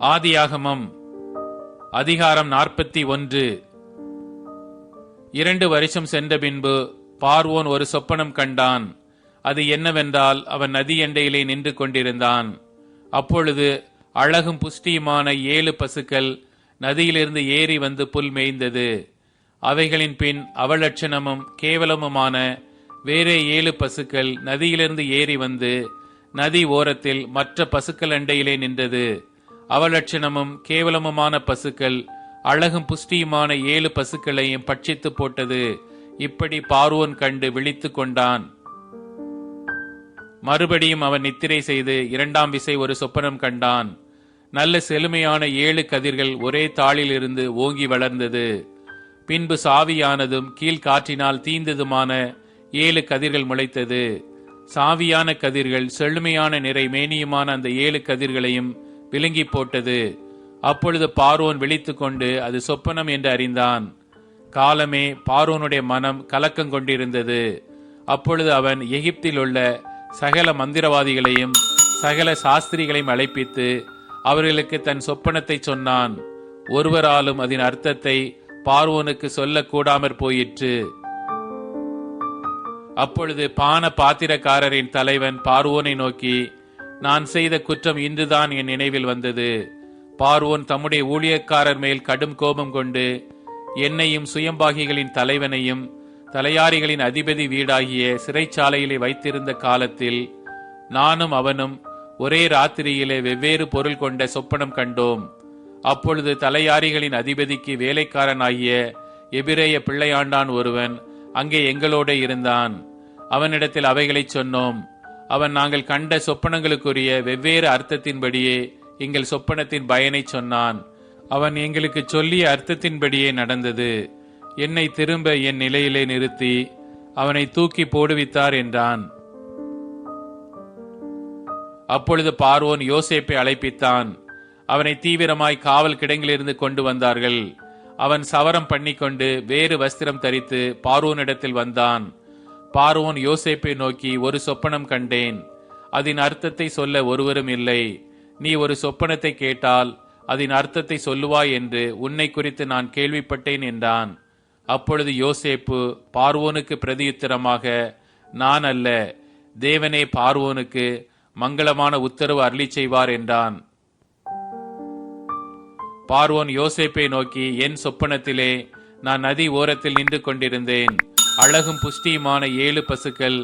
ஆதியாகமம் அதிகாரம் நாற்பத்தி ஒன்று. இரண்டு வருஷம் சென்ற பின்பு பார்வோன் ஒரு சொப்பனம் கண்டான். அது என்னவென்றால் அவன் நதி எண்டையிலே நின்று கொண்டிருந்தான். அப்பொழுது அழகும் புஷ்டியுமான ஏழு பசுக்கள் நதியிலிருந்து ஏறி வந்து புல் மேய்ந்தது. அவைகளின் பின் அவலட்சணமும் கேவலமுமான வேறே ஏழு பசுக்கள் நதியிலிருந்து ஏறி வந்து நதி ஓரத்தில் மற்ற பசுக்கள் அண்டையிலே நின்றது. அவலட்சணமும் கேவலமுமான பசுக்கள் அழகும் புஷ்டியுமான ஏழு பசுக்களையும் பட்சித்து போட்டது. இப்படி பார்வோன் கண்டு விழித்து கொண்டான். மறுபடியும் அவன் நித்திரை செய்து இரண்டாம் விசை ஒரு சொப்பனம் கண்டான். நல்ல செழுமையான ஏழு கதிர்கள் ஒரே தாளிலிருந்து ஓங்கி வளர்ந்தது. பின்பு சாவியானதும் கீழ்காற்றினால் தீந்ததுமான ஏழு கதிர்கள் முளைத்தது. சாவியான கதிர்கள் செழுமையான நிறை மேனியுமான அந்த ஏழு கதிர்களையும் விழுங்கி போட்டது அப்பொழுது பார்வோன் விழித்து கொண்டு அது சொப்பனம் என்று அறிந்தான். காலமே பார்வோனுடைய மனம் கலக்கம் கொண்டிருந்தது. அப்பொழுது அவன் எகிப்தில் உள்ள சகல மந்திரவாதிகளையும் சகல சாஸ்திரிகளையும் அழைப்பித்து அவர்களுக்கு தன் சொப்பனத்தை சொன்னான். ஒருவராலும் அதன் அர்த்தத்தை பார்வோனுக்கு சொல்லக்கூடாமற் போயிற்று. அப்பொழுது பான பாத்திரக்காரரின் தலைவன் பார்வோனை நோக்கி நான் செய்த குற்றம் இன்றுதான் என் நினைவில் வந்தது. பார்வோன் தம்முடைய ஊழியக்காரர் மேல் கடும் கோபம் கொண்டு என்னையும் சுயம்பாகிகளின் தலைவனையும் தலையாரிகளின் அதிபதி வீடாகிய சிறைச்சாலையிலே வைத்திருந்த காலத்தில் நானும் அவனும் ஒரே ராத்திரியிலே வெவ்வேறு பொருள் கொண்ட சொப்பனம் கண்டோம். அப்பொழுது தலையாரிகளின் அதிபதிக்கு வேலைக்காரனாகிய எபிரேய பிள்ளையாண்டான் ஒருவன் அங்கே எங்களோட இருந்தான். அவனிடத்தில் அவைகளைச் சொன்னோம் அவன் நாங்கள் கண்ட சொப்பனங்களுக்குரிய வெவ்வேறு அர்த்தத்தின்படியே எங்கள் சொப்பனத்தின் பயனை சொன்னான். அவன் எங்களுக்கு சொல்லிய அர்த்தத்தின்படியே நடந்தது. என்னை திரும்ப என் நிலையிலே நிறுத்தி அவனை தூக்கி போடுவித்தார் என்றான். அப்பொழுது பார்வோன் யோசேப்பை அழைப்பித்தான். அவனை தீவிரமாய் காவல் கிடங்கிலிருந்து கொண்டு வந்தார்கள். அவன் சவரம் பண்ணிக்கொண்டு வேறு வஸ்திரம் தரித்து பார்வோனிடத்தில் வந்தான். பார்வோன் யோசேப்பை நோக்கி ஒரு சொப்பனம் கண்டேன். அதன் அர்த்தத்தை சொல்ல ஒருவரும் இல்லை. நீ ஒரு சொப்பனத்தை கேட்டால் அதன் அர்த்தத்தை சொல்லுவாய் என்று உன்னை குறித்து நான் கேள்விப்பட்டேன் என்றான். அப்பொழுது யோசேப்பு பார்வோனுக்கு பிரதியுத்தரமாக நான் அல்ல. தேவனே பார்வோனுக்கு மங்களமான உத்தரவு அருளி செய்வார் என்றான். பார்வோன் யோசேப்பை நோக்கி என் சொப்பனத்திலே நான் நதி ஓரத்தில் நின்று கொண்டிருந்தேன். அழகும் புஷ்டியுமான ஏழு பசுக்கள்